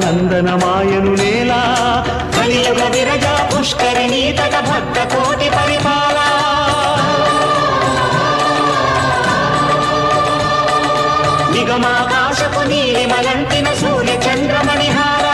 నూతనమాయను నేలా కలియుగ విరజ పుష్కరిణీ తట భక్త కోటి పరిపాల. నిగమాకాశపు నీలిమలంటిన సూర్య చంద్రమణిహార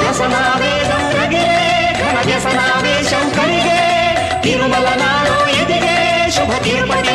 రసనావేదం రగిరే ఘన వ్యసనావేశం కలిగే తిరుమల ఎదిగే శుభ తిరుపతి